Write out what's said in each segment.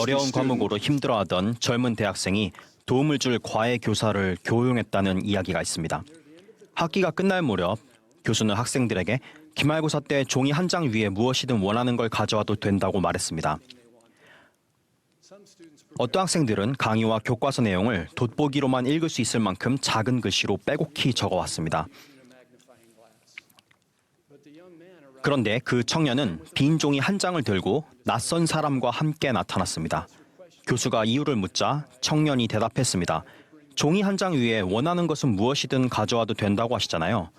어려운 과목으로 힘들어하던 젊은 대학생이 도움을 줄 과외 교사를 교용했다는 이야기가 있습니다. 학기가 끝날 무렵 교수는 학생들에게 기말고사 때 종이 한 장 위에 무엇이든 원하는 걸 가져와도 된다고 말했습니다. 어떤 학생들은 강의와 교과서 내용을 돋보기로만 읽을 수 있을 만큼 작은 글씨로 빼곡히 적어왔습니다. 그런데 그 청년은 빈 종이 한 장을 들고 낯선 사람과 함께 나타났습니다. 교수가 이유를 묻자 청년이 대답했습니다. 종이 한 장 위에 원하는 것은 무엇이든 가져와도 된다고 하시잖아요.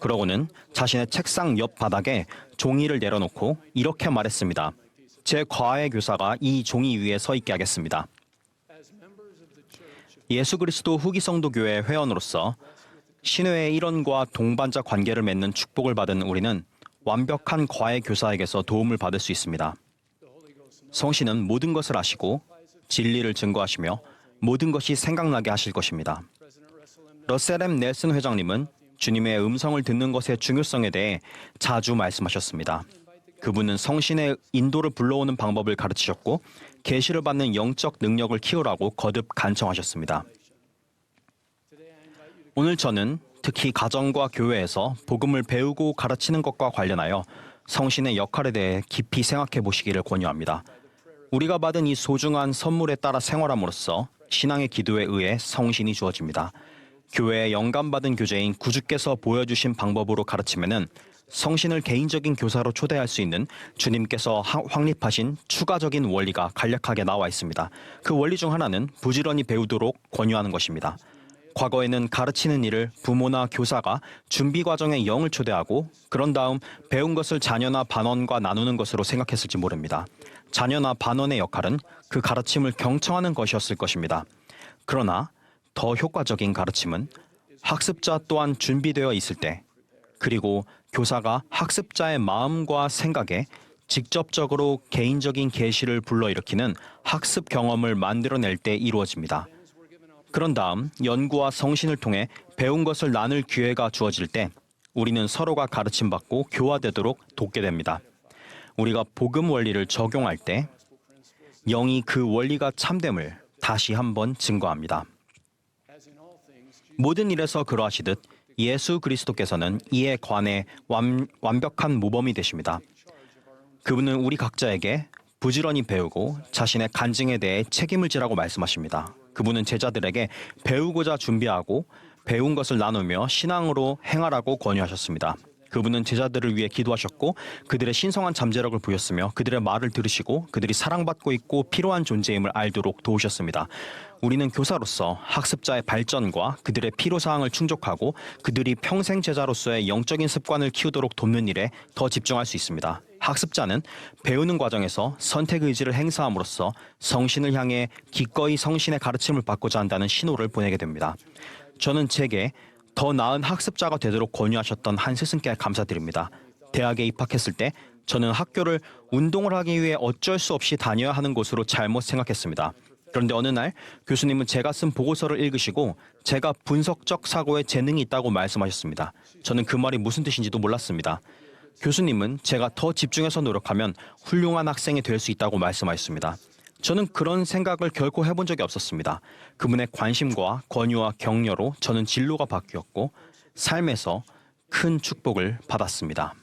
그러고는 자신의 책상 옆 바닥에 종이를 내려놓고 이렇게 말했습니다. 제 과외 교사가 이 종이 위에 서 있게 하겠습니다. 예수 그리스도 후기 성도 교회 회원으로서 신회의 일원과 동반자 관계를 맺는 축복을 받은 우리는 완벽한 과외 교사에게서 도움을 받을 수 있습니다. 성신은 모든 것을 아시고 진리를 증거하시며 모든 것이 생각나게 하실 것입니다. 러셀엠 넬슨 회장님은 주님의 음성을 듣는 것의 중요성에 대해 자주 말씀하셨습니다. 그분은 성신의 인도를 불러오는 방법을 가르치셨고 계시를 받는 영적 능력을 키우라고 거듭 간청하셨습니다. 오늘 저는 특히 가정과 교회에서 복음을 배우고 가르치는 것과 관련하여 성신의 역할에 대해 깊이 생각해 보시기를 권유합니다. 우리가 받은 이 소중한 선물에 따라 생활함으로써 신앙의 기도에 의해 성신이 주어집니다. 교회에 영감받은 교재인 구주께서 보여주신 방법으로 가르치면은 성신을 개인적인 교사로 초대할 수 있는 주님께서 하- 확립하신 추가적인 원리가 간략하게 나와 있습니다. 그 원리 중 하나는 부지런히 배우도록 권유하는 것입니다. 과거에는 가르치는 일을 부모나 교사가 준비 과정에 영을 초대하고 그런 다음 배운 것을 자녀나 반원과 나누는 것으로 생각했을지 모릅니다. 자녀나 반원의 역할은 그 가르침을 경청하는 것이었을 것입니다. 그러나 더 효과적인 가르침은 학습자 또한 준비되어 있을 때 그리고 교사가 학습자의 마음과 생각에 직접적으로 개인적인 계시를 불러일으키는 학습 경험을 만들어낼 때 이루어집니다. 그런 다음 연구와 성신을 통해 배운 것을 나눌 기회가 주어질 때 우리는 서로가 가르침 받고 교화되도록 돕게 됩니다. 우리가 복음 원리를 적용할 때 영이 그 원리가 참됨을 다시 한번 증거합니다. 모든 일에서 그러하시듯 예수 그리스도께서는 이에 관해 완, 완벽한 모범이 되십니다. 그분은 우리 각자에게 부지런히 배우고 자신의 간증에 대해 책임을 지라고 말씀하십니다. 그분은 제자들에게 배우고자 준비하고 배운 것을 나누며 신앙으로 행하라고 권유하셨습니다. 그분은 제자들을 위해 기도하셨고 그들의 신성한 잠재력을 보였으며 그들의 말을 들으시고 그들이 사랑받고 있고 필요한 존재임을 알도록 도우셨습니다. 우리는 교사로서 학습자의 발전과 그들의 필요사항을 충족하고 그들이 평생 제자로서의 영적인 습관을 키우도록 돕는 일에 더 집중할 수 있습니다. 학습자는 배우는 과정에서 선택 의지를 행사함으로써 성신을 향해 기꺼이 성신의 가르침을 받고자 한다는 신호를 보내게 됩니다. 저는 제게 더 나은 학습자가 되도록 권유하셨던 한 스승께 감사드립니다. 대학에 입학했을 때 저는 학교를 운동을 하기 위해 어쩔 수 없이 다녀야 하는 곳으로 잘못 생각했습니다. 그런데 어느 날 교수님은 제가 쓴 보고서를 읽으시고 제가 분석적 사고에 재능이 있다고 말씀하셨습니다. 저는 그 말이 무슨 뜻인지도 몰랐습니다. 교수님은 제가 더 집중해서 노력하면 훌륭한 학생이 될 수 있다고 말씀하셨습니다. 저는 그런 생각을 결코 해본 적이 없었습니다. 그분의 관심과 권유와 격려로 저는 진로가 바뀌었고 삶에서 큰 축복을 받았습니다.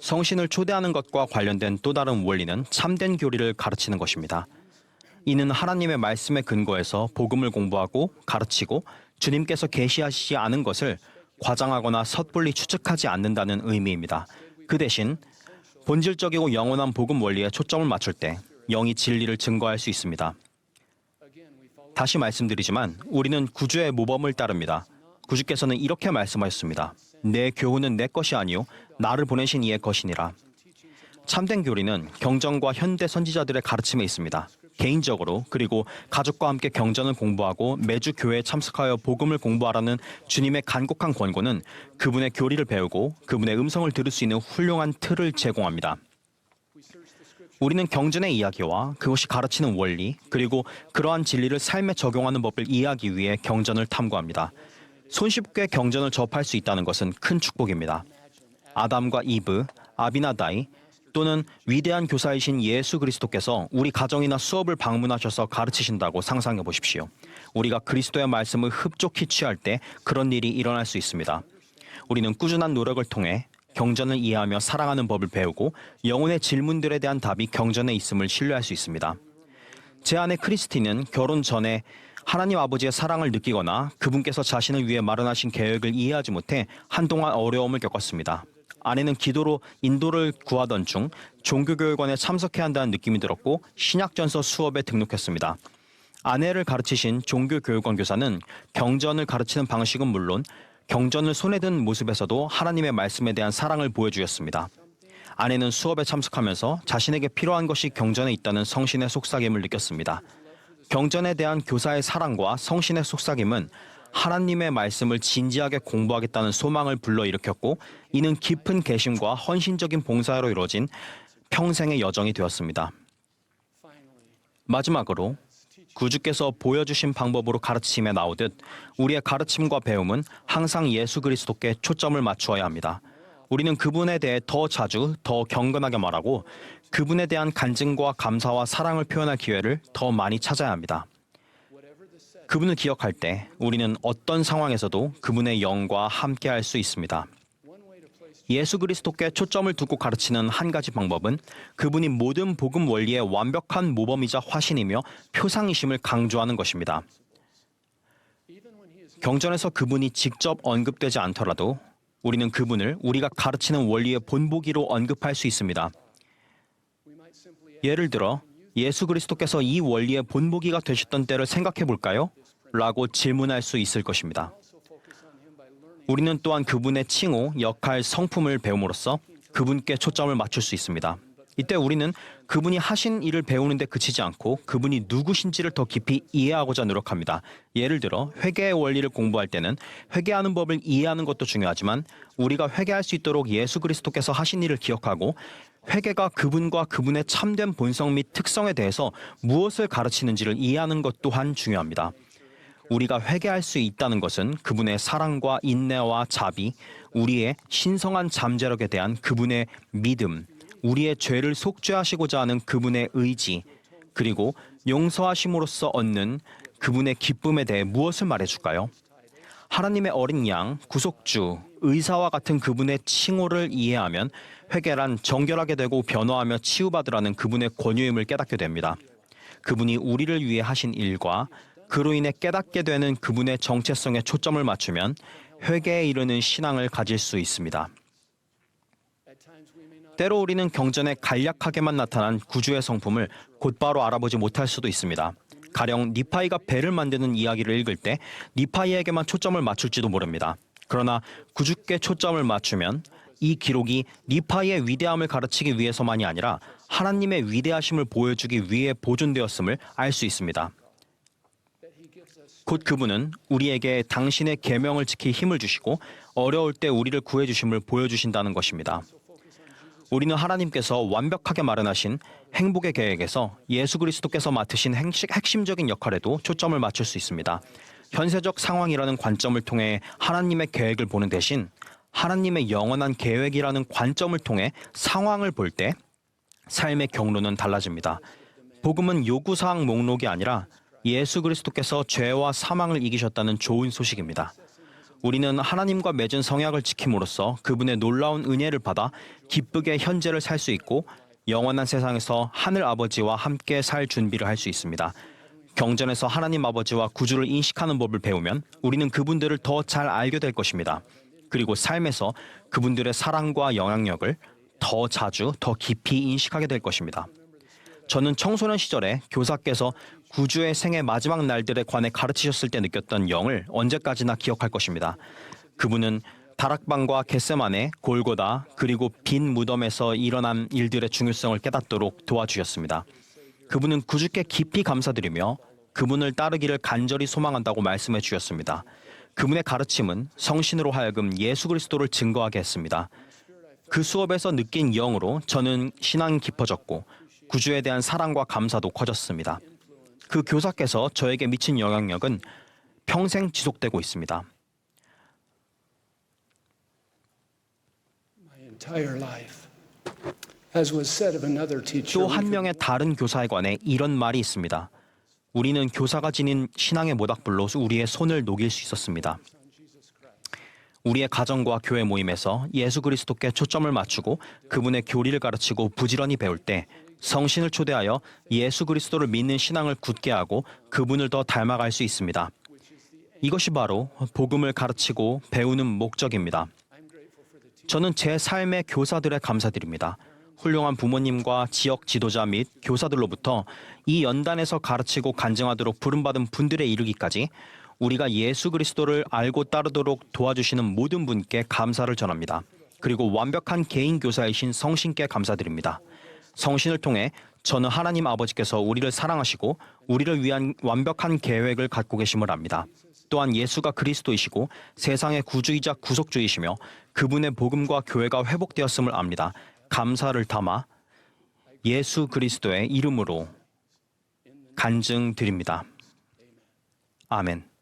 성신을 초대하는 것과 관련된 또 다른 원리는 참된 교리를 가르치는 것입니다. 이는 하나님의 말씀에 근거해서 복음을 공부하고 가르치고 주님께서 계시하시지 않은 것을 과장하거나 섣불리 추측하지 않는다는 의미입니다. 그 대신 본질적이고 영원한 복음 원리에 초점을 맞출 때 영이 진리를 증거할 수 있습니다. 다시 말씀드리지만 우리는 구주의 모범을 따릅니다. 구주께서는 이렇게 말씀하셨습니다. 내 교훈은 내 것이 아니요 나를 보내신 이의 것이니라. 참된 교리는 경전과 현대 선지자들의 가르침에 있습니다. 개인적으로 그리고 가족과 함께 경전을 공부하고 매주 교회에 참석하여 복음을 공부하라는 주님의 간곡한 권고는 그분의 교리를 배우고 그분의 음성을 들을 수 있는 훌륭한 틀을 제공합니다. 우리는 경전의 이야기와 그것이 가르치는 원리 그리고 그러한 진리를 삶에 적용하는 법을 이해하기 위해 경전을 탐구합니다. 손쉽게 경전을 접할 수 있다는 것은 큰 축복입니다. 아담과 이브, 아비나다이, 또는 위대한 교사이신 예수 그리스도께서 우리 가정이나 수업을 방문하셔서 가르치신다고 상상해 보십시오. 우리가 그리스도의 말씀을 흡족히 취할 때 그런 일이 일어날 수 있습니다. 우리는 꾸준한 노력을 통해 경전을 이해하며 사랑하는 법을 배우고 영혼의 질문들에 대한 답이 경전에 있음을 신뢰할 수 있습니다. 제 아내 크리스티는 결혼 전에 하나님 아버지의 사랑을 느끼거나 그분께서 자신을 위해 마련하신 계획을 이해하지 못해 한동안 어려움을 겪었습니다. 아내는 기도로 인도를 구하던 중 종교교육원에 참석해야 한다는 느낌이 들었고 신약전서 수업에 등록했습니다. 아내를 가르치신 종교교육원 교사는 경전을 가르치는 방식은 물론 경전을 손에 든 모습에서도 하나님의 말씀에 대한 사랑을 보여주었습니다. 아내는 수업에 참석하면서 자신에게 필요한 것이 경전에 있다는 성신의 속삭임을 느꼈습니다. 경전에 대한 교사의 사랑과 성신의 속삭임은 하나님의 말씀을 진지하게 공부하겠다는 소망을 불러일으켰고 이는 깊은 개심과 헌신적인 봉사로 이루어진 평생의 여정이 되었습니다. 마지막으로 구주께서 보여주신 방법으로 가르침에 나오듯 우리의 가르침과 배움은 항상 예수 그리스도께 초점을 맞추어야 합니다. 우리는 그분에 대해 더 자주, 더 경건하게 말하고 그분에 대한 간증과 감사와 사랑을 표현할 기회를 더 많이 찾아야 합니다. 그분을 기억할 때 우리는 어떤 상황에서도 그분의 영과 함께 할 수 있습니다. 예수 그리스도께 초점을 두고 가르치는 한 가지 방법은 그분이 모든 복음 원리의 완벽한 모범이자 화신이며 표상이심을 강조하는 것입니다. 경전에서 그분이 직접 언급되지 않더라도 우리는 그분을 우리가 가르치는 원리의 본보기로 언급할 수 있습니다. 예를 들어 예수 그리스도께서 이 원리의 본보기가 되셨던 때를 생각해 볼까요? 라고 질문할 수 있을 것입니다. 우리는 또한 그분의 칭호, 역할, 성품을 배움으로써 그분께 초점을 맞출 수 있습니다. 이때 우리는 그분이 하신 일을 배우는데 그치지 않고 그분이 누구신지를 더 깊이 이해하고자 노력합니다. 예를 들어 회계의 원리를 공부할 때는 회계하는 법을 이해하는 것도 중요하지만 우리가 회계할 수 있도록 예수 그리스도께서 하신 일을 기억하고 회계가 그분과 그분의 참된 본성 및 특성에 대해서 무엇을 가르치는지를 이해하는 것 또한 중요합니다. 우리가 회개할 수 있다는 것은 그분의 사랑과 인내와 자비, 우리의 신성한 잠재력에 대한 그분의 믿음, 우리의 죄를 속죄하시고자 하는 그분의 의지, 그리고 용서하심으로써 얻는 그분의 기쁨에 대해 무엇을 말해줄까요? 하나님의 어린 양, 구속주, 의사와 같은 그분의 칭호를 이해하면 회개란 정결하게 되고 변화하며 치유받으라는 그분의 권유임을 깨닫게 됩니다. 그분이 우리를 위해 하신 일과 그로 인해 깨닫게 되는 그분의 정체성에 초점을 맞추면 회개에 이르는 신앙을 가질 수 있습니다. 때로 우리는 경전에 간략하게만 나타난 구주의 성품을 곧바로 알아보지 못할 수도 있습니다. 가령 니파이가 배를 만드는 이야기를 읽을 때 니파이에게만 초점을 맞출지도 모릅니다. 그러나 구주께 초점을 맞추면 이 기록이 니파이의 위대함을 가르치기 위해서만이 아니라 하나님의 위대하심을 보여주기 위해 보존되었음을 알 수 있습니다. 곧 그분은 우리에게 당신의 계명을 지킬 힘을 주시고 어려울 때 우리를 구해 주심을 보여 주신다는 것입니다. 우리는 하나님께서 완벽하게 마련하신 행복의 계획에서 예수 그리스도께서 맡으신 핵심적인 역할에도 초점을 맞출 수 있습니다. 현세적 상황이라는 관점을 통해 하나님의 계획을 보는 대신 하나님의 영원한 계획이라는 관점을 통해 상황을 볼 때 삶의 경로는 달라집니다. 복음은 요구사항 목록이 아니라 예수 그리스도께서 죄와 사망을 이기셨다는 좋은 소식입니다. 우리는 하나님과 맺은 성약을 지킴으로써 그분의 놀라운 은혜를 받아 기쁘게 현재를 살 수 있고 영원한 세상에서 하늘 아버지와 함께 살 준비를 할 수 있습니다. 경전에서 하나님 아버지와 구주를 인식하는 법을 배우면 우리는 그분들을 더 잘 알게 될 것입니다. 그리고 삶에서 그분들의 사랑과 영향력을 더 자주, 더 깊이 인식하게 될 것입니다. 저는 청소년 시절에 교사께서 구주의 생애 마지막 날들에 관해 가르치셨을 때 느꼈던 영을 언제까지나 기억할 것입니다. 그분은 다락방과 겟세만의 골고다 그리고 빈 무덤에서 일어난 일들의 중요성을 깨닫도록 도와주셨습니다. 그분은 구주께 깊이 감사드리며 그분을 따르기를 간절히 소망한다고 말씀해 주셨습니다. 그분의 가르침은 성신으로 하여금 예수 그리스도를 증거하게 했습니다. 그 수업에서 느낀 영으로 저는 신앙이 깊어졌고 구주에 대한 사랑과 감사도 커졌습니다. 그 교사께서 저에게 미친 영향력은 평생 지속되고 있습니다. 또 한 명의 다른 교사에 관해 이런 말이 있습니다. 우리는 교사가 지닌 신앙의 모닥불로 우리의 손을 녹일 수 있었습니다. 우리의 가정과 교회 모임에서 예수 그리스도께 초점을 맞추고 그분의 교리를 가르치고 부지런히 배울 때 성신을 초대하여 예수 그리스도를 믿는 신앙을 굳게 하고 그분을 더 닮아갈 수 있습니다. 이것이 바로 복음을 가르치고 배우는 목적입니다. 저는 제 삶의 교사들에 감사드립니다. 훌륭한 부모님과 지역 지도자 및 교사들로부터 이 연단에서 가르치고 간증하도록 부름받은 분들에 이르기까지 우리가 예수 그리스도를 알고 따르도록 도와주시는 모든 분께 감사를 전합니다. 그리고 완벽한 개인 교사이신 성신께 감사드립니다. 성신을 통해 저는 하나님 아버지께서 우리를 사랑하시고 우리를 위한 완벽한 계획을 갖고 계심을 압니다. 또한 예수가 그리스도이시고 세상의 구주이자 구속주이시며 그분의 복음과 교회가 회복되었음을 압니다. 감사를 담아 예수 그리스도의 이름으로 간증 드립니다. 아멘.